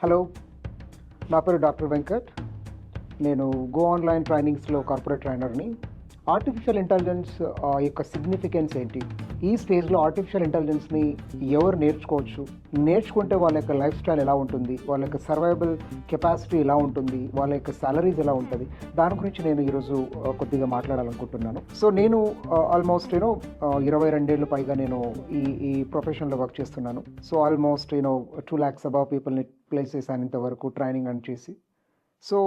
Hello నా పేరు doctor Venkat. నేను గో ఆన్లైన్ ట్రైనింగ్స్లో కార్పొరేట్ ట్రైనర్ని. ఆర్టిఫిషియల్ ఇంటెలిజెన్స్ యొక్క సిగ్నిఫికెన్స్ ఏంటి? ఈ స్టేజ్లో ఆర్టిఫిషియల్ ఇంటెలిజెన్స్ని ఎవరు నేర్చుకోవచ్చు? నేర్చుకుంటే వాళ్ళ యొక్క లైఫ్ స్టైల్ ఎలా ఉంటుంది? వాళ్ళ యొక్క సర్వైవల్ కెపాసిటీ ఎలా ఉంటుంది? వాళ్ళ యొక్క సాలరీస్ ఎలా ఉంటుంది? దాని గురించి నేను ఈరోజు కొద్దిగా మాట్లాడాలనుకుంటున్నాను. సో నేను ఆల్మోస్ట్ నేను ఇరవై రెండేళ్ళు పైగా నేను ఈ ఈ ప్రొఫెషన్లో వర్క్ చేస్తున్నాను. సో ఆల్మోస్ట్ నేను టూ ల్యాక్స్ అబౌవ్ పీపుల్ని ప్లేస్ చేశాను ఇంతవరకు ట్రైనింగ్ అని చేసి. So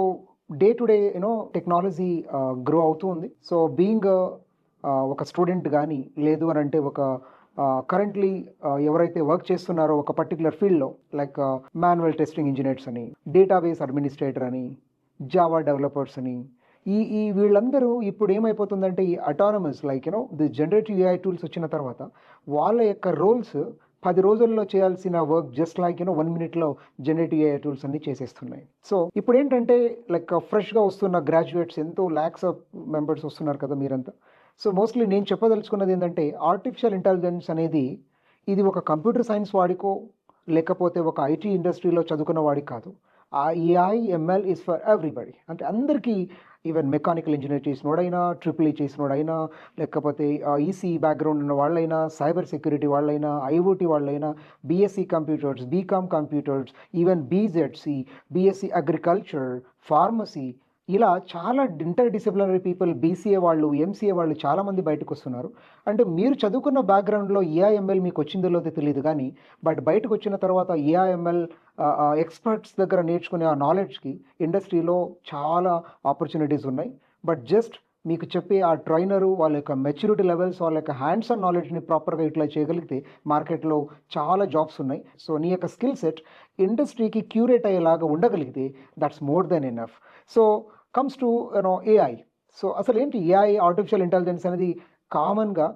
day to day you know technology grow అవుతూ ఉంది. సో బీయింగ్ uh, ఒక స్టూడెంట్ కానీ లేదు అని అంటే ఒక uh, కరెంట్లీ uh, ఎవరైతే వర్క్ చేస్తున్నారో ఒక పర్టికులర్ ఫీల్డ్లో లైక్ మాన్యువల్ టెస్టింగ్ ఇంజనీర్స్ అని డేటాబేస్ అడ్మినిస్ట్రేటర్ అని జావా డెవలపర్స్ అని ఈ ఈ వీళ్ళందరూ ఇప్పుడు ఏమైపోతుందంటే ఈ autonomous like you know the generative AI tools వచ్చిన తర్వాత వాళ్ళ యొక్క రోల్స్ పది రోజుల్లో చేయాల్సిన work just like you know one మినిట్లో జనరేటివ్ ఏఐ టూల్స్ అన్ని చేసేస్తున్నాయి. సో ఇప్పుడు ఏంటంటే లైక్ ఫ్రెష్గా వస్తున్న గ్రాడ్యుయేట్స్ ఎంతో ల్యాక్స్ ఆఫ్ మెంబర్స్ వస్తున్నారు కదా మీరంతా. సో మోస్ట్లీ నేను చెప్పదలుచుకున్నది ఏంటంటే ఆర్టిఫిషియల్ ఇంటెలిజెన్స్ అనేది ఇది ఒక కంప్యూటర్ సైన్స్ వాడికో లేకపోతే ఒక ఐటీ ఇండస్ట్రీలో చదువుకున్న వాడికి కాదు. ఆ AI ML is for everybody అంటే అందరికీ ఈవెన్ మెకానికల్ ఇంజనీర్ చేసినోడైనా ట్రిపుల్ ఈ చేసినోడైనా లేకపోతే ఈసీ బ్యాక్గ్రౌండ్ ఉన్న వాళ్ళైనా సైబర్ సెక్యూరిటీ వాళ్ళైనా ఐఓటీ వాళ్ళైనా BSc computers BCom computers even BZC BSc agriculture pharmacy ఇలా చాలా ఇంటర్ డిసిప్లినరీ పీపుల్ బీసీఏ వాళ్ళు ఎంసీఏ వాళ్ళు చాలామంది బయటకు వస్తున్నారు. అంటే మీరు చదువుకున్న బ్యాక్గ్రౌండ్లో ఏఐఎంఎల్ మీకు వచ్చిందో లేదో తెలియదు కానీ బట్ బయటకు వచ్చిన తర్వాత ఏఐఎంఎల్ ఎక్స్పర్ట్స్ దగ్గర నేర్చుకునే ఆ నాలెడ్జ్కి ఇండస్ట్రీలో చాలా ఆపర్చునిటీస్ ఉన్నాయి. బట్ జస్ట్ మీకు చెప్పే ఆ ట్రైనరు వాళ్ళ యొక్క మెచ్యూరిటీ లెవెల్స్ వాళ్ళ యొక్క హ్యాండ్స్ ఆన్ నాలెడ్జ్ని ప్రాపర్గా యూటిలైజ్ చేయగలిగితే మార్కెట్లో చాలా జాబ్స్ ఉన్నాయి. సో నీ యొక్క స్కిల్ సెట్ ఇండస్ట్రీకి క్యూరేట్ అయ్యేలాగా ఉండగలిగితే that's more than enough so comes to you know AI so అసలు ఏంటి ఏఐ ఆర్టిఫిషియల్ ఇంటెలిజెన్స్ అనేది కామన్గా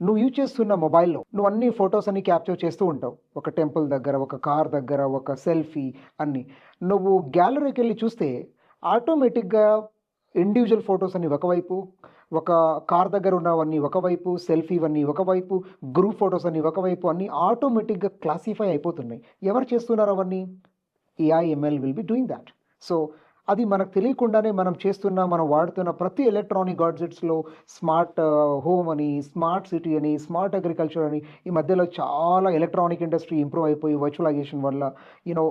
నువ్వు యూజ్ చేస్తున్న మొబైల్లో నువ్వు అన్ని ఫొటోస్ అన్ని క్యాప్చర్ చేస్తూ ఉంటావు. ఒక టెంపుల్ దగ్గర ఒక కార్ దగ్గర ఒక సెల్ఫీ అన్నీ. నువ్వు గ్యాలరీకి వెళ్ళి చూస్తే ఆటోమేటిక్గా ఇండివిజువల్ ఫొటోస్ అన్ని ఒకవైపు ఒక కార్ దగ్గర ఉన్నవన్నీ ఒకవైపు సెల్ఫీ ఇవన్నీ ఒకవైపు గ్రూప్ ఫొటోస్ అన్ని ఒకవైపు అన్నీ ఆటోమేటిక్గా క్లాసిఫై అయిపోతున్నాయి. ఎవరు చేస్తున్నారు అవన్నీ? AI ML will be doing that so అది మనకు తెలియకుండానే మనం చేస్తున్న మనం వాడుతున్న ప్రతి ఎలక్ట్రానిక్ గాడ్జెట్స్లో స్మార్ట్ హోమ్ అని స్మార్ట్ సిటీ అని స్మార్ట్ అగ్రికల్చర్ అని ఈ మధ్యలో చాలా ఎలక్ట్రానిక్ ఇండస్ట్రీ ఇంప్రూవ్ అయిపోయి వర్చువలైజేషన్ వల్ల యూనో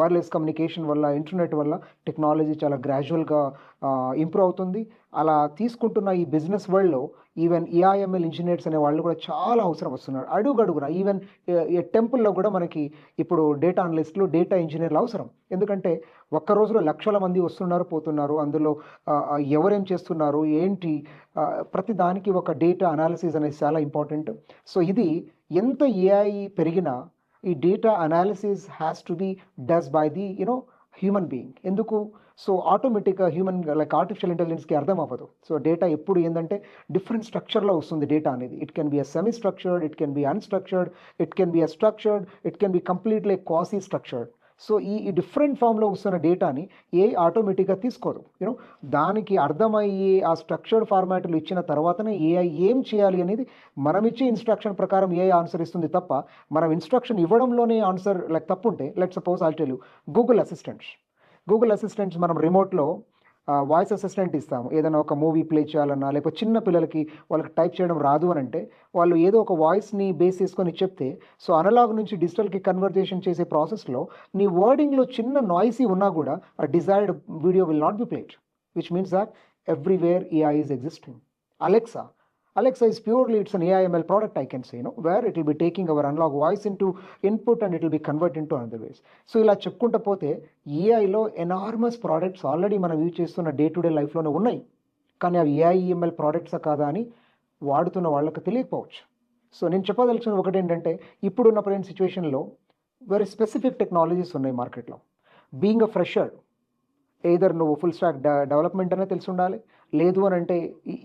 వైర్లెస్ కమ్యూనికేషన్ వల్ల ఇంటర్నెట్ వల్ల టెక్నాలజీ చాలా గ్రాడ్యువల్గా ఇంప్రూవ్ uh, అవుతుంది. అలా తీసుకుంటున్న ఈ బిజినెస్ వరల్డ్లో ఈవెన్ ఏఐఎంఎల్ ఇంజనీర్స్ అనే వాళ్ళు కూడా చాలా అవసరం వస్తున్నారు. అడుగడుగున ఈవెన్ టెంపుల్లో కూడా మనకి ఇప్పుడు డేటా అనలిస్టులు డేటా ఇంజనీర్లు అవసరం. ఎందుకంటే ఒక్క రోజులో లక్షల మంది వస్తున్నారు పోతున్నారు. అందులో ఎవరేం చేస్తున్నారు ఏంటి ప్రతి దానికి ఒక డేటా అనాలిసిస్ అనేది చాలా ఇంపార్టెంట్. సో ఇది ఎంత ఏఐ పెరిగినా ఈ data analysis has to be done by the you know human being ఎందుకు? సో ఆటోమేటిక్గా హ్యూమన్ లైక్ ఆర్టిఫిషియల్ ఇంటెలిజెన్స్కి అర్థం అవ్వదు. సో డేటా ఎప్పుడు ఏంటంటే డిఫరెంట్ స్ట్రక్చర్లో వస్తుంది డేటా అనేది. It can be a semi structured it can be unstructured it can be a structured it can be completely quasi structured so ఈ డిఫరెంట్ ఫామ్లో వస్తున్న డేటాని ఏ ఆటోమేటిక్గా తీసుకోదు. యూనో దానికి అర్థమయ్యే ఆ స్ట్రక్చర్డ్ ఫార్మాట్లు ఇచ్చిన తర్వాతనే ఏఐ ఏం చేయాలి అనేది మనం ఇచ్చే ఇన్స్ట్రక్షన్ ప్రకారం ఏఐ ఆన్సర్ ఇస్తుంది తప్ప మనం ఇన్స్ట్రక్షన్ ఇవ్వడంలోనే answer like తప్పుంటే let suppose all tell Google assistants Google assistants మనం రిమోట్లో వాయిస్ అసిస్టెంట్ ఇస్తాము. ఏదైనా ఒక మూవీ ప్లే చేయాలన్నా లేకపోతే చిన్న పిల్లలకి వాళ్ళకి టైప్ చేయడం రాదు అని అంటే వాళ్ళు ఏదో ఒక వాయిస్ని బేస్ చేసుకొని చెప్తే సో అనలాగ్ నుంచి డిజిటల్కి కన్వర్జేషన్ చేసే ప్రాసెస్లో నీ వర్డింగ్లో చిన్న నాయిసీ ఉన్నా కూడా ఆ desired video will not be played which means that everywhere AI is existing Alexa Alexa is purely it's an AIML product I can say, you know, where it will be taking our analog voice into input and it will be converted into another ways. So ఇలా చెప్పుకుంటూ పోతే ఏఐలో enormous products already మనం use చేస్తున్న day to day లైఫ్లోనే ఉన్నాయి. కానీ అవి ఏఐఎంఎల్ ప్రోడక్ట్సా కాదా అని వాడుతున్న వాళ్ళకి తెలియకపోవచ్చు. సో నేను చెప్పదలిచిన ఒకటి ఏంటంటే ఇప్పుడున్న ప్రజెంట్ సిచ్యువేషన్లో వెరీ స్పెసిఫిక్ టెక్నాలజీస్ ఉన్నాయి మార్కెట్లో బీయింగ్ అ ఫ్రెషర్ ఏదర్ నువ్వు ఫుల్ స్టాక్ డెవలప్మెంట్ అనే తెలిసి ఉండాలి లేదు అని అంటే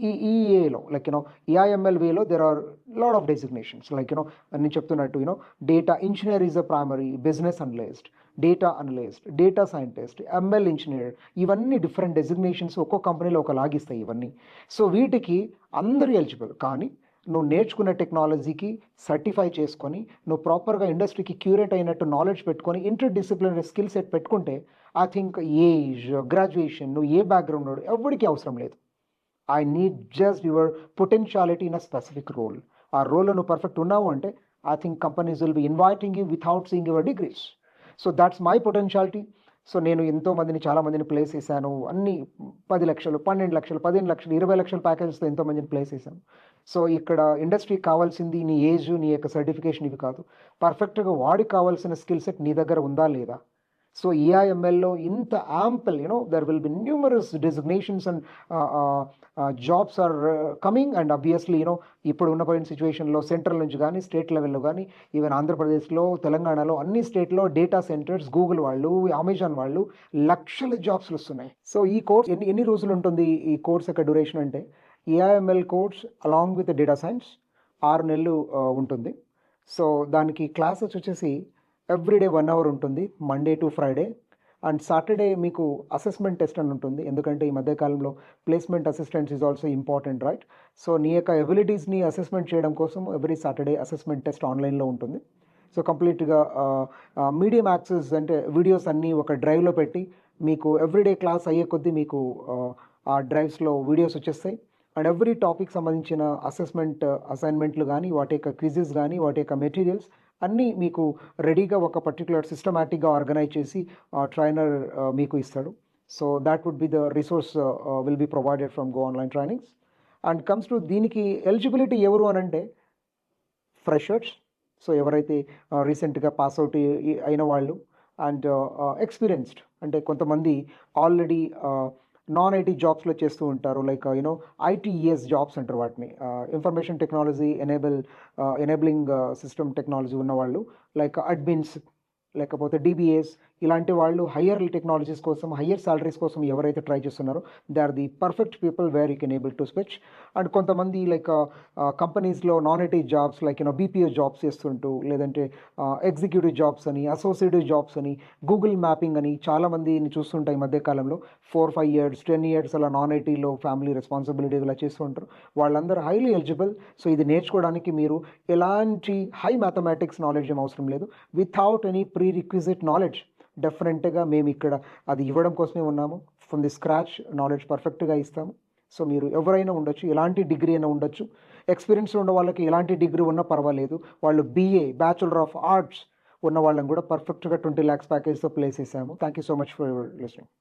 ఈ ఈఏలో like you know AI ML వేలో there are lot of designations like you know నేను చెప్తున్నట్టు you know data engineer is a primary business analyst data analyst data scientist ML engineer ఇవన్నీ డిఫరెంట్ డెసిగ్నేషన్స్ ఒక్కో కంపెనీలో ఒక లాగిస్తాయి ఇవన్నీ. సో వీటికి అందరూ ఎలిజిబుల్ కానీ నువ్వు నేర్చుకున్న టెక్నాలజీకి సర్టిఫై చేసుకొని నువ్వు ప్రాపర్గా ఇండస్ట్రీకి క్యూరేట్ అయినట్టు నాలెడ్జ్ పెట్టుకొని ఇంటర్ డిసిప్లినరీ స్కిల్ సెట్ పెట్టుకుంటే ఐ థింక్ ఏజ్ గ్రాడ్యుయేషన్ నువ్వు ఏ బ్యాక్గ్రౌండ్ ఎవరికి అవసరం లేదు. I need just your potentiality in a specific role ఆ రోల్లో నువ్వు పర్ఫెక్ట్ ఉన్నావు అంటే I think companies will be inviting you without seeing your degrees so that's my potentiality so నేను ఎంతో మందిని చాలా మందిని ప్లేస్ చేశాను. అన్ని పది లక్షలు పన్నెండు లక్షలు పదిహేను లక్షలు ఇరవై లక్షల ప్యాకేజెస్తో ఎంతోమందిని ప్లేస్ చేశాను. సో ఇక్కడ ఇండస్ట్రీకి కావాల్సింది నీ ఏజ్ నీ యొక్క సర్టిఫికేషన్ ఇవి కాదు. పర్ఫెక్ట్గా వాడికి కావాల్సిన స్కిల్ సెట్ నీ దగ్గర ఉందా లేదా? సో ఈఐఎంఎల్లో ఇంత ample you know there will be numerous designations and jobs are coming and obviously you know ఇప్పుడు ఉన్న పోయిన సిచ్యువేషన్లో సెంట్రల్ నుంచి కానీ స్టేట్ లెవెల్లో కానీ ఈవెన్ ఆంధ్రప్రదేశ్లో తెలంగాణలో అన్ని స్టేట్లో డేటా సెంటర్స్ గూగుల్ వాళ్ళు అమెజాన్ వాళ్ళు లక్షల జాబ్స్లు వస్తున్నాయి. సో ఈ కోర్స్ ఎన్ని ఎన్ని రోజులు ఉంటుంది ఈ కోర్స్ యొక్క డ్యూరేషన్ అంటే? AI ML course along with data science ఆరు నెలలు uh, ఉంటుంది. సో దానికి క్లాసెస్ వచ్చేసి ఎవ్రీడే వన్ అవర్ ఉంటుంది Monday to Friday and Saturday మీకు అసెస్మెంట్ టెస్ట్ అని ఉంటుంది. ఎందుకంటే ఈ మధ్యకాలంలో placement assistants is also important right so నీ యొక్క ఎబిలిటీస్ని అసెస్మెంట్ చేయడం కోసం ఎవ్రీ సాటర్డే అసెస్మెంట్ టెస్ట్ ఆన్లైన్లో ఉంటుంది. సో కంప్లీట్గా మీడియం యాక్సెస్ అంటే వీడియోస్ అన్నీ ఒక డ్రైవ్లో పెట్టి మీకు ఎవ్రీడే క్లాస్ అయ్యే కొద్దీ మీకు ఆ, ఆ డ్రైవ్స్లో వీడియోస్ వచ్చేస్తాయి. అండ్ ఎవ్రీ టాపిక్ సంబంధించిన అసెస్మెంట్ అసైన్మెంట్లు కానీ వాటి యొక్క క్విజెస్ కానీ వాటి యొక్క మెటీరియల్స్ అన్నీ మీకు రెడీగా ఒక పర్టికులర్ సిస్టమేటిక్గా ఆర్గనైజ్ చేసి ట్రైనర్ మీకు ఇస్తాడు. So that would be the resource will be provided from go online trainings and comes to దీనికి ఎలిజిబిలిటీ ఎవరు అని అంటే ఫ్రెషర్స్ సో ఎవరైతే రీసెంట్గా పాస్ అవుట్ అయిన వాళ్ళు. అండ్ ఎక్స్పీరియన్స్డ్ uh, uh, అంటే కొంతమంది ఆల్రెడీ నాన్ ఐటీ జాబ్స్లో చేస్తూ ఉంటారు. లైక్ యూనో ఐటీఈఎస్ జాబ్స్ అంటారు వాటిని. Information technology enable enabling system technology ఉన్నవాళ్ళు లైక్ అడ్మిన్స్ లేకపోతే డిబిఎస్ ఇలాంటి వాళ్ళు హయ్యర్ టెక్నాలజీస్ కోసం హయ్యర్ సాలరీస్ కోసం ఎవరైతే ట్రై చేస్తున్నారో they are the perfect people where you can able to switch and కొంతమంది లైక్ కంపెనీస్లో non IT jobs like you know BPO jobs చేస్తుంటూ లేదంటే uh, ఎగ్జిక్యూటివ్ జాబ్స్ అని అసోసియేటివ్ జాబ్స్ అని Google mapping అని చాలామందిని చూస్తుంటాయి ఈ మధ్యకాలంలో four five years ten years అలా నాన్ ఐటీలో ఫ్యామిలీ రెస్పాన్సిబిలిటీ ఇలా చేస్తుంటారు వాళ్ళందరూ హైలీ ఎలిజిబుల్ సో ఇది నేర్చుకోవడానికి మీరు ఎలాంటి హై మ్యాథమెటిక్స్ నాలెడ్జ్ ఏం అవసరం లేదు. Without any prerequisite knowledge డెఫినెట్గా మేము ఇక్కడ అది ఇవ్వడం కోసమే ఉన్నాము. ఫ్రమ్ ది స్క్రాచ్ నాలెడ్జ్ పర్ఫెక్ట్గా ఇస్తాము. సో మీరు ఎవరైనా ఉండొచ్చు ఎలాంటి డిగ్రీ అయినా ఉండొచ్చు. ఎక్స్పీరియన్స్ ఉన్న వాళ్ళకి ఎలాంటి డిగ్రీ ఉన్నా పర్వాలేదు. వాళ్ళు బీఏ బ్యాచులర్ ఆఫ్ ఆర్ట్స్ ఉన్న వాళ్ళని కూడా పర్ఫెక్ట్గా ట్వంటీ ల్యాక్స్ ప్యాకేజ్తో ప్లేస్ చేసాము thank you so much for listening